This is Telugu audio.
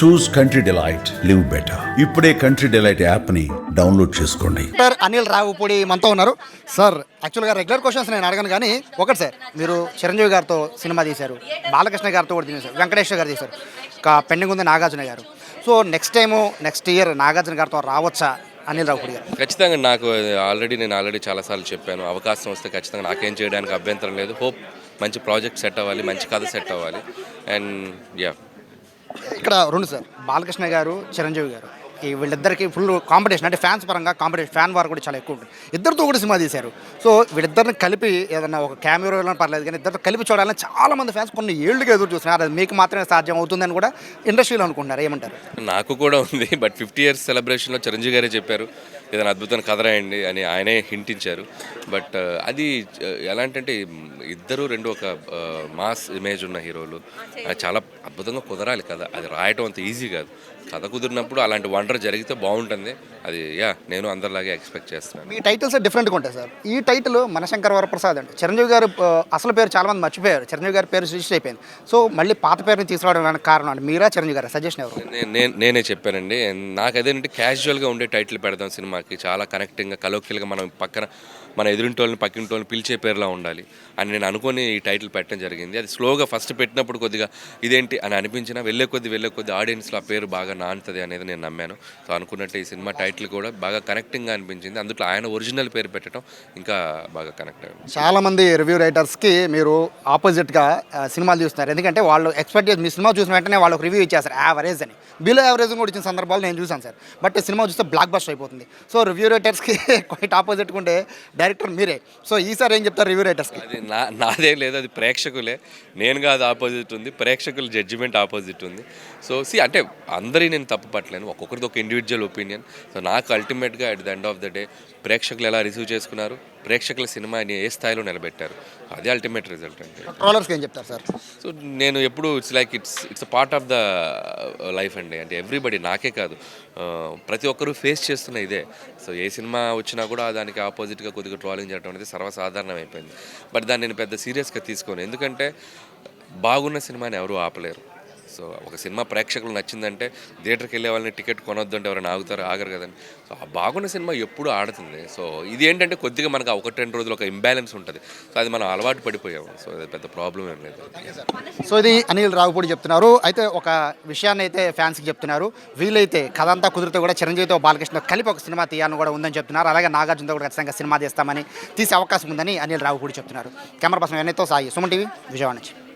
Choose country delight live better ఇప్పుడే కంట్రీ డిలైట్ యాప్ని డౌన్లోడ్ చేసుకోండి. డాక్టర్ అనిల్ రావుపూడి మనతో ఉన్నారు. సార్ యాక్చువల్గా రెగ్యులర్ క్వశ్చన్స్ నేను అడగను కానీ ఒకటి సార్ మీరు చిరంజీవి గారితో సినిమా తీశారు. బాలకృష్ణ గారితో కూడా తీశారు. వెంకటేశ్వర గారు తీశారు. ఇంకా పెండింగ్ ఉంది Nagarjuna garu. So next time next year Nagarjuna గారితో రావచ్చా అనిల్ రావుపూడి గారు? ఖచ్చితంగా నాకు ఆల్రెడీ నేను ఆల్రెడీ చాలాసార్లు చెప్పాను. అవకాశం వస్తే ఖచ్చితంగా నాకేం చేయడానికి అభ్యంతరం లేదు. హోప్ మంచి ప్రాజెక్ట్ సెట్ అవ్వాలి మంచి కథ సెట్ అవ్వాలి. అండ్ యా ఇక్కడ రెండు సార్ బాలకృష్ణ గారు చిరంజీవి గారు. ఈ వీళ్ళిద్దరికి ఫుల్ కాంపిటీషన్ అంటే ఫ్యాన్స్ పరంగా కాంపిటీషన్ ఫ్యాన్ వారు కూడా చాలా ఎక్కువ ఉంటుంది. ఇద్దరితో కూడా సినిమా తీశారు. సో వీళ్ళిద్దరిని కలిపి ఏదన్నా ఒక కెమెరాలో పర్లేదు కానీ ఇద్దరితో కలిపి చూడాలని చాలా మంది ఫ్యాన్స్ కొన్ని ఏళ్ళుగా ఎదురు చూస్తున్నారు. అది మీకు మాత్రమే సాధ్యం అవుతుందని కూడా ఇండస్ట్రీలో అనుకుంటున్నారు. ఏమంటారు? నాకు కూడా ఉంది బట్ ఫిఫ్టీ ఇయర్స్ సెలబ్రేషన్లో చిరంజీవి గారే చెప్పారు. ఏదైనా అద్భుతమైన కథ రాయండి అని ఆయనే హింట్ ఇచ్చారు బట్ అది ఎలా అంటే ఇద్దరు రెండు ఒక మాస్ ఇమేజ్ ఉన్న హీరోలు. అది చాలా అద్భుతంగా కుదరాలి కథ. అది రాయటం అంత ఈజీ కాదు. కథ కుదిరినప్పుడు అలాంటి వండర్ జరిగితే బాగుంటుంది. అది యా నేను అందరిలాగే ఎక్స్పెక్ట్ చేస్తున్నాను. మీ టైటిల్స్ డిఫరెంట్గా ఉంటాయి సార్. ఈ టైటిల్ మనశంకర్ వరప్రసాద్ అండి. చిరంజీవి గారు అసలు పేరు చాలా మంది మర్చిపోయారు. చిరంజీవి గారి పేరు రిజిస్టర్ అయిపోయింది. సో మళ్ళీ పాత పేరుని తీసుకురావడానికి కారణం అండి. మీరా చిరంజీవి గారు సజెషన్ ఎవరు? నేనే చెప్పానండి. నాకు అదేంటి క్యాజువల్గా ఉండే టైటిల్ పెడదాం సినిమాకి చాలా కనెక్టింగ్గా కలోక్యల్గా మనం పక్కన మన ఎదురింటోళ్ళని పక్కింటోళ్ళని పిలిచే పేరులా ఉండాలి. అని నేను అనుకొని ఈ టైటిల్ పెట్టడం జరిగింది. అది స్లోగా ఫస్ట్ పెట్టినప్పుడు కొద్దిగా ఇదేంటి అని అనిపించినా వెళ్ళే కొద్ది వెళ్ళే కొద్ది ఆడియన్స్లో ఆ పేరు బాగా నానుతుంది అనేది నేను నమ్మాను. సో అనుకున్నట్టు ఈ సినిమా టైటిల్ కూడా బాగా కనెక్టింగ్గా అనిపించింది. అందులో ఆయన ఒరిజినల్ పేరు పెట్టడం ఇంకా బాగా కనెక్ట్ అయ్యింది చాలా మంది రివ్యూ రైటర్స్కి మీరు ఆపోజిట్గా సినిమాలు చూస్తున్నారు. ఎందుకంటే వాళ్ళు ఎక్స్పెక్ట్ చేసి మీ సినిమా చూసిన వెంటనే వాళ్ళకి రివ్యూ ఇచ్చేస్తారు. యావరేజ్ అని. బిలో యావరేజ్ కూడా ఇచ్చిన సందర్భాలు నేను చూసాను సార్. బట్ సినిమా చూస్తే బ్లాక్ బస్ట్ అయిపోతుంది. సో రివ్యూ రైటర్స్కి క్వైట్ ఆపోజిట్ ఉండే డైరెక్టర్ మీరే. సో ఈసారి ఏం చెప్తారు రివ్యూ రైటర్స్కి అది నా నాదేం లేదు అది ప్రేక్షకులే. నేను కాదు ఆపోజిట్ ఉంది ప్రేక్షకుల జడ్జిమెంట్ ఆపోజిట్ ఉంది. సో సి అంటే అందరి నేను తప్పు పట్టలేను ఒక్కొక్కరిది ఒక ఇండివిజువల్ ఒపీనియన్ సో నాకు అల్టిమేట్గా at the end of the day ప్రేక్షకులు ఎలా రిసీవ్ చేసుకున్నారు? ప్రేక్షకుల సినిమాని ఏ స్థాయిలో నిలబెట్టారు? అదే అల్టిమేట్ రిజల్ట్ అండి. ట్రోలర్స్కి ఏం చెప్తారు సార్? సో నేను ఎప్పుడు it's like it's it's part of the life అండి. అంటే ఎవ్రీబడి నాకే కాదు. ప్రతి ఒక్కరూ ఫేస్ చేస్తున్న ఇదే. సో ఏ సినిమా వచ్చినా కూడా దానికి ఆపోజిట్గా కొద్దిగా ట్రాలింగ్ చేయడం అనేది సర్వసాధారణం అయిపోయింది బట్ దాన్ని నేను పెద్ద సీరియస్గా తీసుకోను. ఎందుకంటే బాగున్న సినిమాని ఎవరు ఆపలేరు. సో ఒక సినిమా ప్రేక్షకులు నచ్చిందంటే థియేటర్కి వెళ్ళే వాళ్ళని టికెట్ కొనొద్దు అంటే ఎవరైనా ఆగుతారు? ఆగరు కదండి. సో ఆ బాగున్న సినిమా ఎప్పుడు ఆడుతుంది. సో ఇది ఏంటంటే కొద్దిగా మనకు ఆ ఒకటి రెండు రోజులు ఒక ఇంబ్యాలెన్స్ ఉంటుంది. సో అది మనం అలవాటు పడిపోయాము. సో అది పెద్ద ప్రాబ్లం ఏం లేదు. సో ఇది అనిల్ రావుపూడి చెప్తున్నారు. అయితే ఒక విషయాన్ని అయితే ఫ్యాన్స్కి చెప్తున్నారు. వీలైతే కథ అంతా కుదిరితే కూడా చిరంజీవితో బాలకృష్ణ కలిపి ఒక సినిమా తీయాలని కూడా ఉందని చెప్తున్నారు. అలాగే నాగార్జునతో కూడా ఖచ్చితంగా సినిమా తీస్తామని తీసే అవకాశం ఉందని అనిల్ రావుపూడి చెప్తున్నారు. కెమెరా పర్సన్ ఎన్నైతో సాయి. సుమన్ టీవీ విజయవాడ నుంచి.